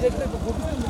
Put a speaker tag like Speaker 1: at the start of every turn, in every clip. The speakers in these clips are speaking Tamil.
Speaker 1: Hadi, hadi, hadi.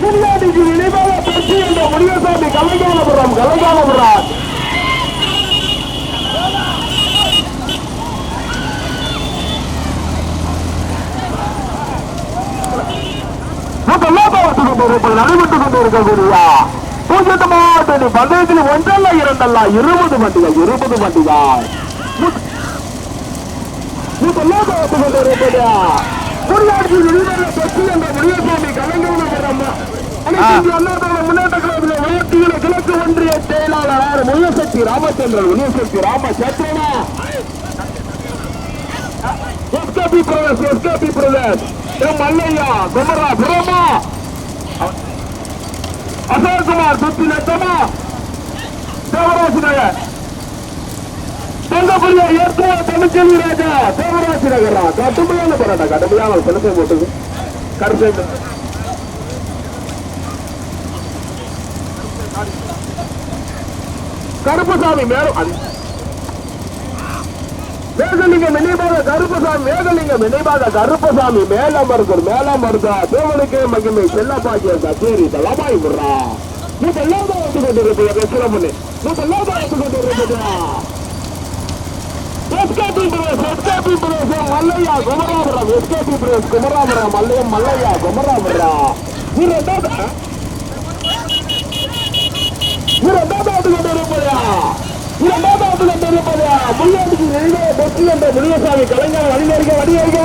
Speaker 1: முன்னாடிக்கு நினைவாக பற்றி என்ற முனியசாமி கலைஞானபுரம் கலைஞானபுரம் நடைபெற்றுக் கொண்டிருக்கக்கூடிய பூஜ்ஜியத்து மாவட்ட பந்தயத்தில் ஒன்றல்ல இரண்டல்ல இருபது வண்டிகள் இருபது வண்டிகள். கிழக்கு ஒன்றிய செயலாளர் Muniyasakthi Ramachandran. Muniyasakthi ராமச்சந்திரனா? S K P Pradesh S K P Pradesh. M Mallaiya குமரா புரமா அசோக்குமார் சுத்தி நட்டமா தேவராஜ் நகர் தங்கப்படியா ஏற்கனவே தமிழ்ச்செல்வி ராஜா தேவராஜ் நகரா கடுமையான போராட்டம் கடுமையான செலுத்த போட்டுது. கருத்து கருப்பசாமி மேலும் வேதலிங்கம் நினைவாக கருப்பசாமி வேதலிங்கம் நினைவாக கருப்பசாமி மேல மேலமருதா தேவனுக்கே மகிமை செல்லப்பாக்கிய கச்சேரி தலமாய் விடுறா நீ எல்லாரும் வந்து கொண்டிருப்பீங்க சிரமணி நீ எல்லாரும் வந்து கொண்டிருப்பீங்க SKP Pradesh SKP Mallaiya Kumarapuram. SKP Pradesh Kumarapuram Mallaiyam Mallaiya Kumarapuram. நீ ரெண்டாவது நீ ரெண்டாவது வந்து கொண்டிருப்பது முன்னாடி நினைவாக என்ற முனியசாமி கலைஞர் வழிநெருக வடிவங்க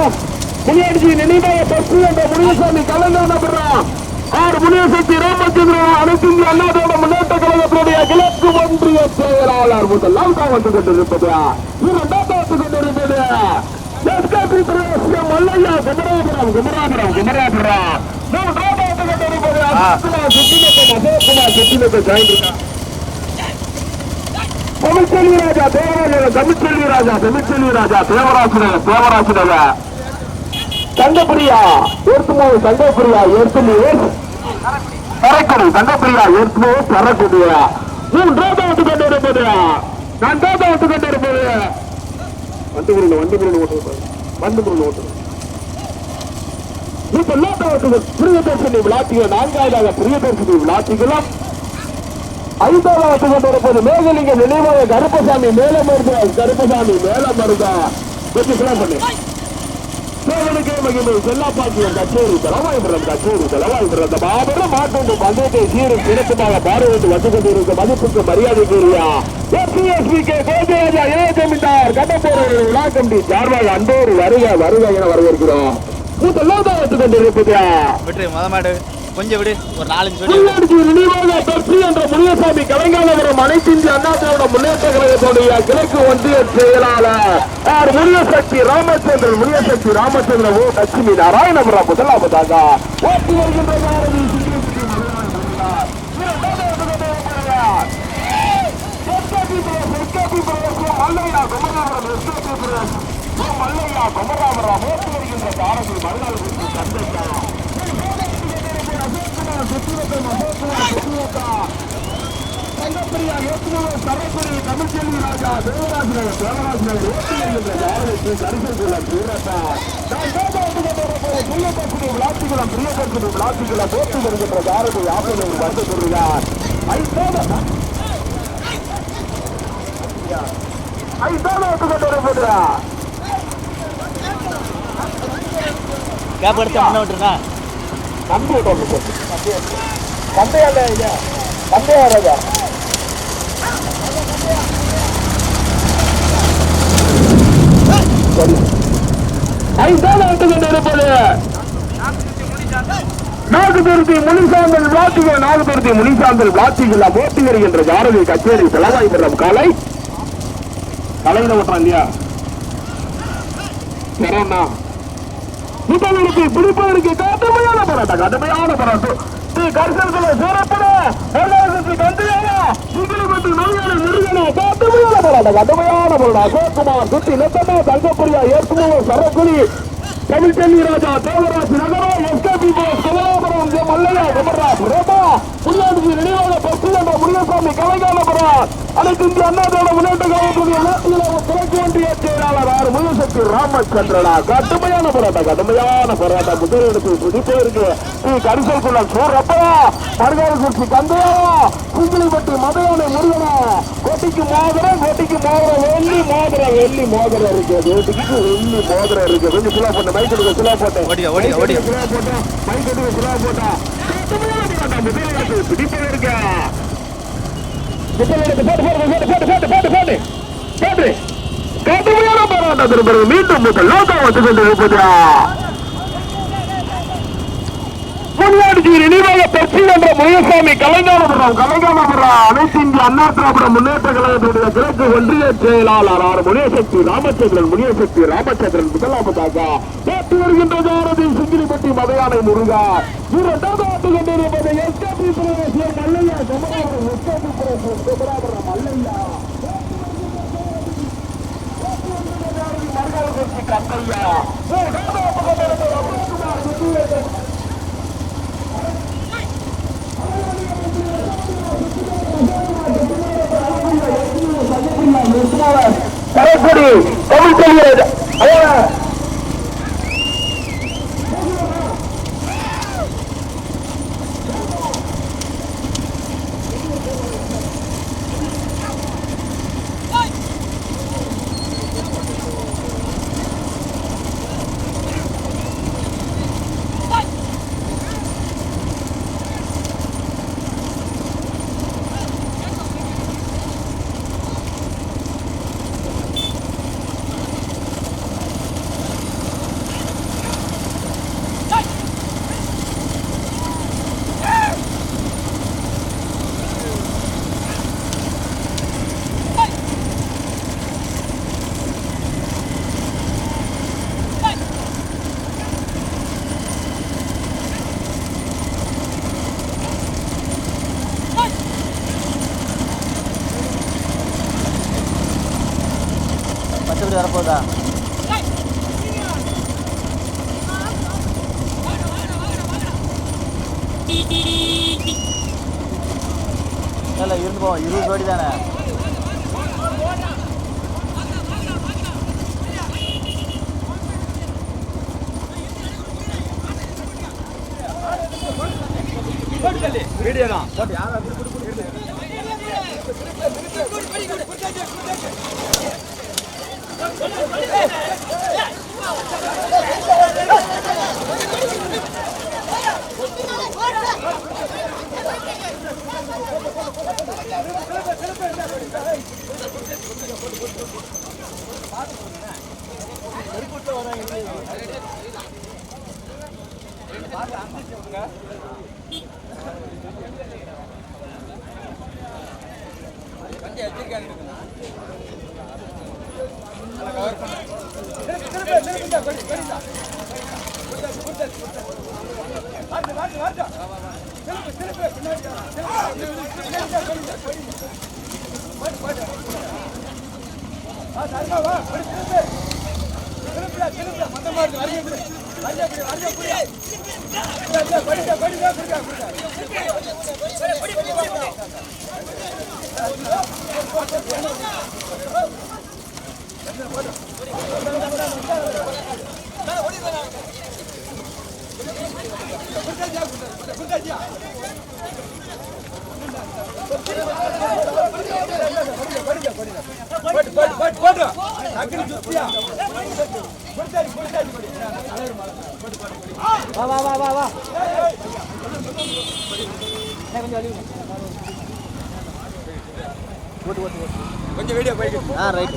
Speaker 1: முன்னாடி நினைவாக பெற்று என்ற முனியசாமி கலைஞர் நம்புறான் ஆறு முனியசக்தி ராமச்சந்திரன் அனைத்து இந்திய அண்ணாதோட முன்னேற்ற கழகத்தினுடைய கிழக்கு ஒன்றிய செயலாளர் முதலாம் தான் வந்து கொண்டிருப்பது இரண்டாவது கொண்டிருப்பது எஸ்கேபி பிரதேசம் மல்லையா குமராபுரம் குமராபுரம் குமராபுரம் மூன்றாவது கொண்டிருப்பது அசோக்குமார் அசோக்குமார் சுத்தினத்தை ஜாயின் தமிழ்ச்செல்வி ராஜா தேவராஜ தமிழ்ச்செல்வி ராஜா தமிழ்ச்செல்வி ராஜா தேவராசினர் தேவராசினர் தங்கப்பிரியா ஏற்குமோ தங்கப்பிரியா ஏற்குமோ தரக்குடி தங்கப்பிரியா ஏற்குமோ தரக்கூடிய. மூன்றாவது வந்து கொண்டு இருப்பது நான்காவது வந்து கொண்டு இருப்பது வண்டு பொருள் வண்டு பொருள் ஓட்டு வண்டு பொருள் ஓட்டு இப்ப எல்லாத்தாவது பிரியதர்ஷினி விளாட்டிய நான்காவதாக பிரியதர்ஷினி விளாட்டிகளும் ஐந்தாவது கொண்டிருப்பது மேகலிங்க நினைவாக கருப்பசாமி மேல மருதா கருப்பசாமி மேல மருந்தா கொஞ்சம் கிளா பண்ணு. தேவனுக்கே மகிமை செல்லாப்பாக்கியம் கச்சேரி தலவாய்புரம் கச்சேரி தலவாய்புரம் அந்த மாபெரும் மாற்றொன்று பந்தயத்தை சீரும் சிறப்புமாக பாடுவது வந்து கொண்டிருக்கும் மதிப்புக்கு கே கோபிராஜா இளைய ஜமீன்தார் கட்டப்போர் விழா கமிட்டி சார்பாக அன்போடு வருக வருக என வரவேற்கிறோம். மூத்தெல்லாம் வந்து கொண்டிருப்பது
Speaker 2: விட்டுரு முத மாடு. கொஞ்சம் விடு. ஒரு நாலஞ்சு
Speaker 1: என்ற முனியசாமி கலைஞானபுரம் அனைத்து இந்திய அண்ணா திராவிட முன்னேற்ற கழகத்துடைய கிழக்கு ஒன்றிய செயலாளர் முனியசக்தி ராமச்சந்திரன். முனியசக்தி ராமச்சந்திரன் ஓ லட்சுமி நாராயணபுரம் முதலாவதாக ஓட்டி வருகின்ற பாரதி சிங்கப்பட்டி மதுரை மன்னார். இரண்டாவது கொண்டிருக்கிறார். எஸ்கேபி பிரதேச, எஸ்கேபி பிரதேச, மல்லையா குமராபுரம் எஸ்கேபி பிரதேச. ஓ மல்லையா குமராபுரம் ஓட்டி வருகின்ற பாரதி மறுநாள் குறித்து சந்தைக்கா அசோக்குமார் சுத்திரத்தை அசோக்குமார் சுத்திரத்தா தங்கப்பிரியா இயக்குனர் சரஸ்வதி தமிழ்ச்செல்வி ராஜா தேவராஜ் நகர் தேவராஜ் நகர் ஓட்டி வருகின்ற ஜாதகத்தை கரிசல் கொள்ள நான் கோபாவுக்கு பிரியப்பட்டு பிரியப்பட்டு விளாசிக்குளம் போட்டி வருகின்ற ஜாதகத்தை யாப்பதை வந்து சொல்கிறார்
Speaker 2: கேப் எடுத்து முன்ன விட்டுருண்ணா
Speaker 1: கம்பி விட்டு ஐயா ராஜா சரி ஐந்தாவது ஆண்டு கொண்டு இருப்பது நாகுதுருத்தி முனிசாந்தல் விளாத்திகள் நாகுதுருத்தி முனிசாந்தல் விளாத்திகள் போட்டி என்ற ஜாரதி கச்சேரி செலவாய் பெறும் காலை. கலையில விட்டான் இல்லையா? சரவண்ணா முதலிற்கு பிடிப்பதற்கு கடுமையான போராட்டம் கடுமையான போராட்டம். ஸ்ரீ கரிசனத்துல சிறப்பட கடுமையான போராட்டம் கடுமையான போராட்டம். அசோக்குமார் சுட்டி லட்சமா தங்கப்பிரியா ஏற்றுமவர் சரக்குடி தமிழ்ச்செல்வி ராஜா தேவராஜ் நகரா எஸ்கேபி போஸ் கமலாபுரம் மல்லையா குமராஜ் ரேபா முன்னாடி நினைவாக பத்து என்ற முருகசாமி கலைகாலபுரம் அனைத்து இந்திய அண்ணாதோட முன்னேற்ற கழகத்துடைய நாட்டில் கிழக்கு ஒன்றிய செயலாளர் ஆர் முயசக்தி ராமச்சந்திரனா. கடுமையான போராட்டம் கடுமையான போராட்டம். முதலிடத்தில் துடிப்பதற்கு ஸ்ரீ கரிசல் குளம் சூரப்பா. மருகால் குறிச்சி கந்தையா குங்கிலிப்பட்டி மதையானை முருகனா. கோட்டிக்கு மோதிரம் கோட்டிக்கு மோதிரம். வெள்ளி மோதிரம் வெள்ளி மோதிரம் இருக்கு. கோட்டிக்கு வெள்ளி மோதிரம் இருக்கு. கொஞ்சம் சிலா போட்டேன் மைக் எடுக்க. சிலா போட்டேன் மைக் எடுக்க சிலா போட்டேன் கடுமையான போராட்டம் முதலிடத்தில் போட்டு போட்டு போட்டு போட்டு போட்டு போட்டு போட்டு. கடுமையான போராட்டத்திற்கு பிறகு மீண்டும் முதல் லோகம் வந்து கொண்டு முன்னாடி நினைவாக பெற்று என்ற முனியசாமி கலைஞானபுரம் கலைஞானபுரம் அனைத்து இந்திய அண்ணா திராவிட முன்னேற்ற கழகத்துடைய கிழக்கு ஒன்றிய செயலாளர் ஆர் முனியசக்தி ராமச்சந்திரன் முனியசக்தி ராமச்சந்திரன் முதலாவதாக பேட்டி வருகின்றது ஜாரதி சிங்கிலிப்பட்டி மதையானை முருகா. இரண்டாவது ஆட்டு கொண்டிருப்பது எஸ்கேபி பிரதேசம் மல்லையா குமராபுரம் எஸ்கேபி பிரதேசம் குமராபுரம் மல்லையா. கந்தையா மூன்றாவது ஆட்டு கொண்டிருப்பது அப்துல்குமார் சுத்திவேந்தன் சரஸ்வதி தமிழ் சொல்கிறது
Speaker 2: இல்லை இருந்து போவோம் இருபது கோடி தானே?
Speaker 3: வீடியோ தான்.
Speaker 4: படிக்க படிக்க
Speaker 3: போட்டு போட்டு போட்டு போட்டு டக்குனு சுத்தியா புடிச்சாடி புடிச்சாடி
Speaker 2: வா வா வா வா வா கொஞ்சம்
Speaker 3: வீடியோ போயிட்டு
Speaker 2: ஆ ரைட்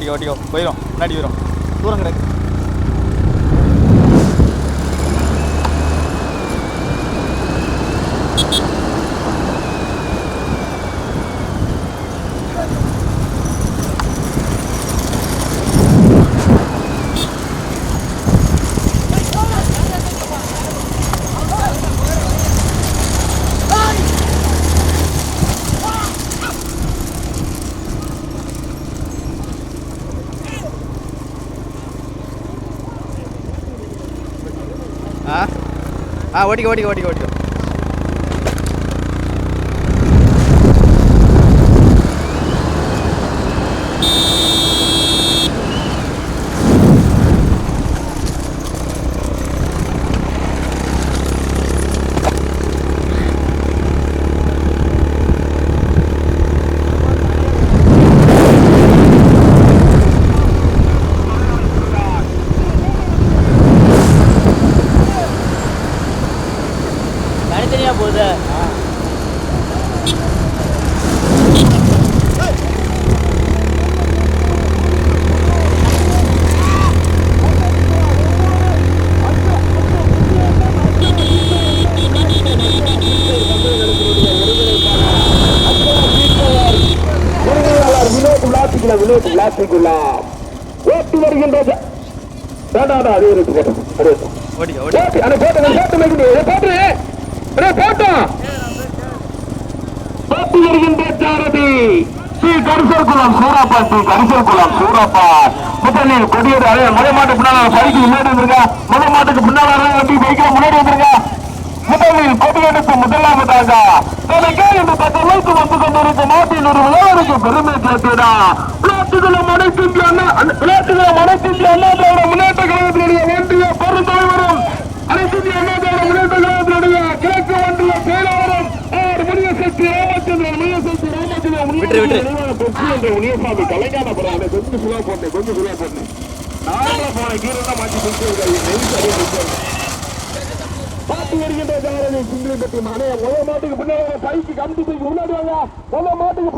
Speaker 2: ஓட்டிக்கோ ஓட்டிக்கோ போயிடும் முன்னாடி போயிடும் தூரம் கிடக்கு ஆ ஓட்டிக்கோ ஓட்டிக்கோ ஓட்டிக்கோ ஓட்டிக்கோ
Speaker 1: விளாசிக்கல வினோத் விளாசிக்குள்ளா ஓட்டி வருகின்ற ஜ- வேண்டாம் வேண்டாம், அதே இருக்கு போட்டோம் அதே போட்டு போட்டு போட்டு. போட்டோம் போட்டி. வருகின்ற சாரதி ஸ்ரீ கரிசல் குளம் சூராப்பாட்டி கரிசல் குளம் சூராப்பாட் முதலில் கொடியேறு அதே முதல் மாட்டுக்கு பின்னால பைக்கு முன்னாடி வந்திருக்கா. முதல் மாட்டுக்கு பின்னால வண்டி பைக்கில் முன்னாடி வந்திருக்கா. முதலில் கொடியெடுத்து முதலாவதாக தனக்கே இந்த பக்கமைக்கு வந்து கொண்டிருக்கும் நாட்டின் ஒரு விளையாடுக்கு பெருமை சேர்த்துடா விளையாட்டுகளும் அனைத்து விளையாட்டுகளும் அனைத்து அண்ணா திராவிட முன்னேற்ற கழகத்தினுடைய ஒன்றிய பெருந்தலைவரும் அனைத்து அண்ணா திராவிட முன்னேற்ற கழகத்தினுடைய கிழக்கு ஒன்றிய செயலாளரும் முனியசக்தி ராமச்சந்திரன் முனியசக்தி ராமச்சந்திரன் என்ற முனியசாமி கலைஞான பரவாயில்ல கொஞ்சம் சுலா போட்டேன் கொஞ்சம் சுலா போட்டேன் நாங்கள போன கீரை மாற்றி கொடுத்து பாட்டு வருகின்ற ஜாரதி சிங்கிளிப்பட்டி மனைய முதல் மாட்டுக்கு பைக்கு கம்பி பைக்கு முன்னாடி வாங்க முதல் மாட்டுக்கு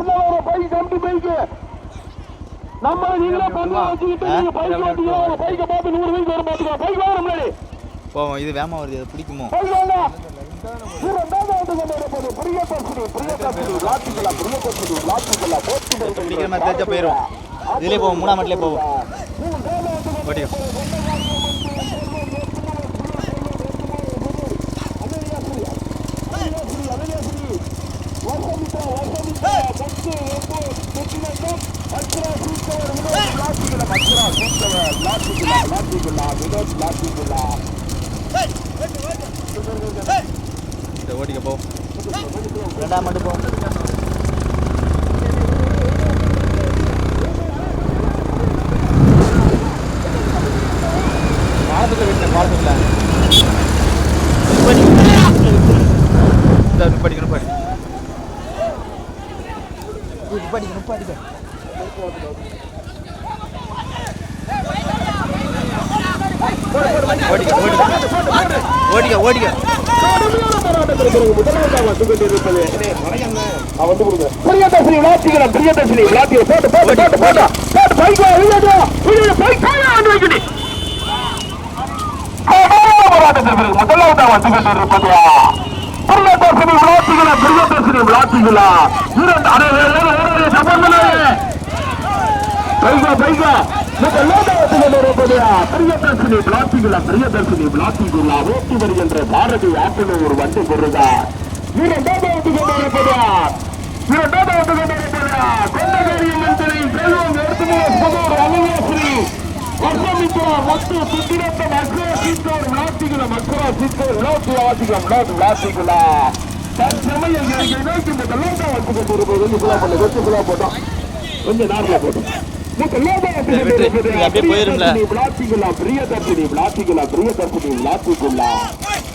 Speaker 1: பைக்கு கம்பி பைக்கு நம்ம நீங்களே பண்ண வச்சுக்கிட்டு நீங்க பைக் பைக்கை பார்த்து நூறு பைக் வர மாட்டுங்க பைக் வாங்க முன்னாடி
Speaker 2: போவோம் இது வேமா வருது அதை பிடிக்குமோ?
Speaker 1: பைக் வாங்க போயிடும் ஆண்டு போவோம் மூணாம் மட்டிலே போவோம். லாத்திகளா
Speaker 2: மாதிரி தேய்ச்சா போயிடும் இதுலேயே போவோம் மூணாம் மாட்டிலே போவோம் ஓட்டிக்கோ சரி, ஓட்டிக்க போ ரெண்டாம் மட்டும் போ பாலத்துக்குள்ள விட்டேன் பாலத்துக்குள்ள இந்த படிக்க நிப்பாடி நிப்பாடிக்க ஓடிக்க ஓடிக்க. ஓடிக்க ஓடிக்க
Speaker 1: கடுமையான போராட்டத்திற்கு முதலாவதாக வந்து கொண்டிருப்பது பிரியதர்ஷினி விளாசிகளம், பிரியதர்ஷினி விளாசிகள். ஓட்டி வருகின்ற பாரதி ஆப்பிள் ஒரு வண்டி பொருதா இரண்டாவது வந்து கொண்டிருப்பதா இரண்டாவது வந்து கொண்டிருப்பதா மந்திரி செல்வம் புதூர் வர்ஷமித்ரா சுத்திரத்தம் சீத்தோர் சீத்தோர் தற்சமயம் இந்த லோட்டா வந்து கொண்டிருப்பது. கொஞ்சம் புலா பண்ண கொஞ்சம் போட்டோம். கொஞ்சம் நார்மலா போட்டோம்.
Speaker 2: அப்படியே போயிரும்ல.
Speaker 1: விளாத்திகளா பிரியதர்ஷினி விளாத்திகளா பிரியதர்ஷினி விளாத்திக்குள்ளா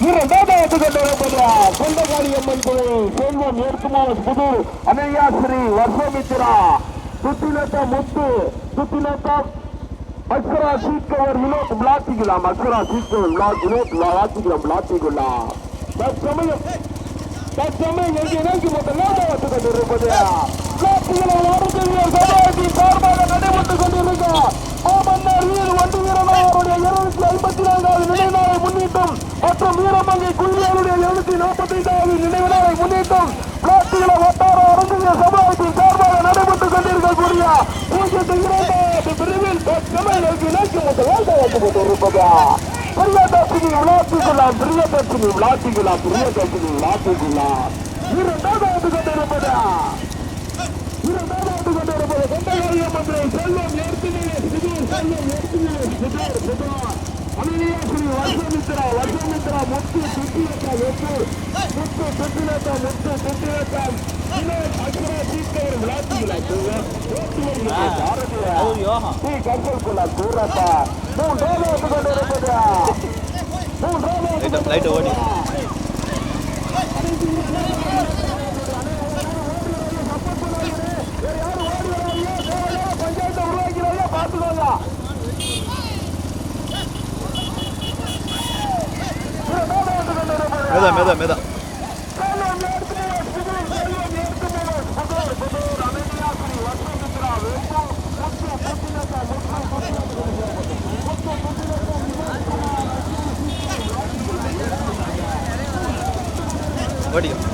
Speaker 1: இரண்டாவது கொண்டிருப்பதா சொந்தகாரி அம்மன் கோயில் செல்வம் ஏற்குமார் புதூர் அனையாஸ்ரீ வர்ஷமித்ரா. சுத்திலத்தா முத்து சுத்திலத்தா அக்ஷரா சீக்கவர் வினோத் விளாத்திக்கலாம். அக்ஷரா சீக்கவர் விளாத் வினோத் விளாத்திக்கலாம் விளாத்திக்குள்ளா. தற்சமயம் தற்சமயம் எங்கே நோக்கி முதலாவது வந்து கொண்டிருப்பது. விளாத்திகளை வாரத்தில் சமுதாயத்தின் சார்பாக நடைபெற்றுக் கொண்டிருக்க மாமன்னர் வீர் வண்டி வீரனார் அவருடைய இருநூத்தி ஐம்பத்தி நான்காவது நினைவு முன்னிட்டும் மற்றும் வீரமங்கை குயிலியாருடைய இருநூத்தி நாற்பத்தி ஐந்தாவது நினைவு முன்னிட்டும் விளாத்திகளை வட்டார அரசியல் சமுதாயத்தின் சார்பாக நடைபெற்றுக் கொண்டிருக்கக்கூடிய பூஜ்ஜியத்தை இரண்டாவது பிரிவில் தற்சமயம் நோக்கி நோக்கி முதலாவது வந்து பிரியதர்ஷினி விளாட்டுக்குள்ளா பிரியதர்ஷினி விளாட்டுக்குள்ளா பிரியதர்ஷினி விளாட்டுக்குள்ளா இரண்டாவது கொண்டிருப்பதா இரண்டாவது கொண்டிருப்பது கொண்டகாரிய மந்திரை செல்வம் ஏற்கனவே சிதூர் செல்வம் ஏற்கனவே சிதூர் சிதூர். அனிலியாஸ்ரீ வர்ஷமித்ரா வர்ஷமித்ரா முத்து சுத்திரத்தா எட்டு முத்து சுத்திரத்தா முத்து வினோத் அக்ஷரா விளாட்டுக்குள்ளா ஸ்ரீ கொண்டிருப்பது மூன்றாவது
Speaker 2: லைட்டை லைட்டை ஓடி
Speaker 1: பஞ்சாயத்தை உருவாக்கிறாங்க பார்த்துக்கோங்க இரண்டாவது கொண்டிருப்பது
Speaker 2: மெதா மெதா மெதா
Speaker 1: செல்வம் ஏற்கனவே சிதூர் செல்வம் ஏற்கனவே புதூர் புதூர் அமெரியாஸ்ரீ வர்ஷமித்ரா வெப்பு முத்து புத்தினத்தா முத்து
Speaker 2: ஓடிக்க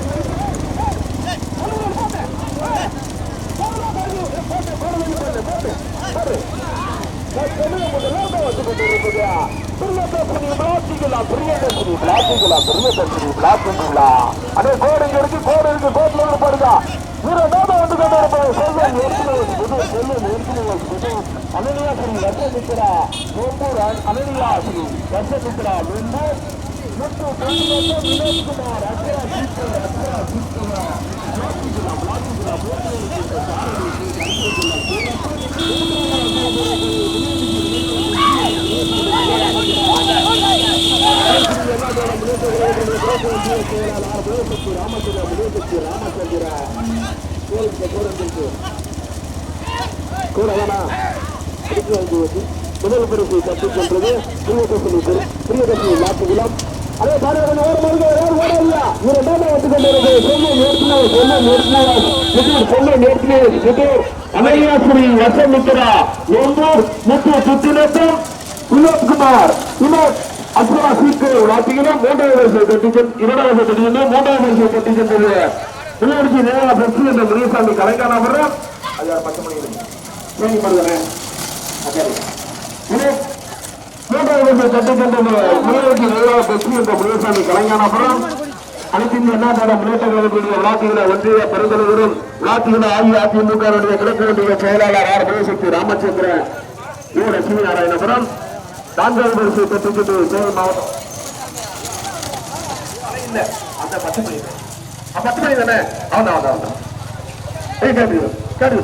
Speaker 1: அதே கோடு இங்க இருக்கு கோடு இருக்கு கோட்ல இருந்து பாருங்க இரண்டாவது வந்து கொண்டு இருப்பது செல்வம் ஏற்கனவே புது செல்வம் ஏற்கனவே புது அனனியாசிரி வசமித்ரா நோம்பூர் அனனியாசிரி வசமித்ரா நோம்பூர் முத்து வினோத்குமார் அக்ரா சீக்கிரம் அக்ரா சீக்கிரம் கூட வேணாம் முதல் பரிசை தட்டிச் சென்றது பிரியதர்ஷினி பிரியதர்ஷினி அதே ஓரமாக யாரும் ஓடவில்லை இரண்டாவது வந்து கொண்டிருக்கிறது வசமித்ரா வினோத்குமார் வினோத் அஸ்வரா சீக்கிரம் விளாட்டிகளும் மூன்றாவது வரிசை தட்டி இரண்டாவது வரிசை தட்டி மூன்றாவது சென்றது உள்ளாட்சி நிலைய பிரசி என்ற முனிசாமி கலைஞானபுரம் ஐயா பத்து மணி சரி மருதனே மூன்றாவது வரிசை தட்டி சென்ற உள்ளாட்சி நிலைய பிரசி என்ற முனிசாமி கலைஞானபுரம் அனைத்து இந்திய அண்ணா திராவிட முன்னேற்ற கழகத்துடைய விளாத்திகளை ஒன்றிய பெருந்தலைவரும் விளாத்திகளை அஇஅதிமுகவுடைய கிழக்கு செயலாளர் ஆர் பிரதேசக்தி ராமச்சந்திரன் யு லட்சுமி நாராயணபுரம் நான்காவது வரிசை பெற்றுக்கிட்டு சேலம் மாவட்டம். இல்ல அந்த பத்து மணி பத்து மணி தானே? அவன் அவன் அவன் ஏய் கேட்டு கேட்டு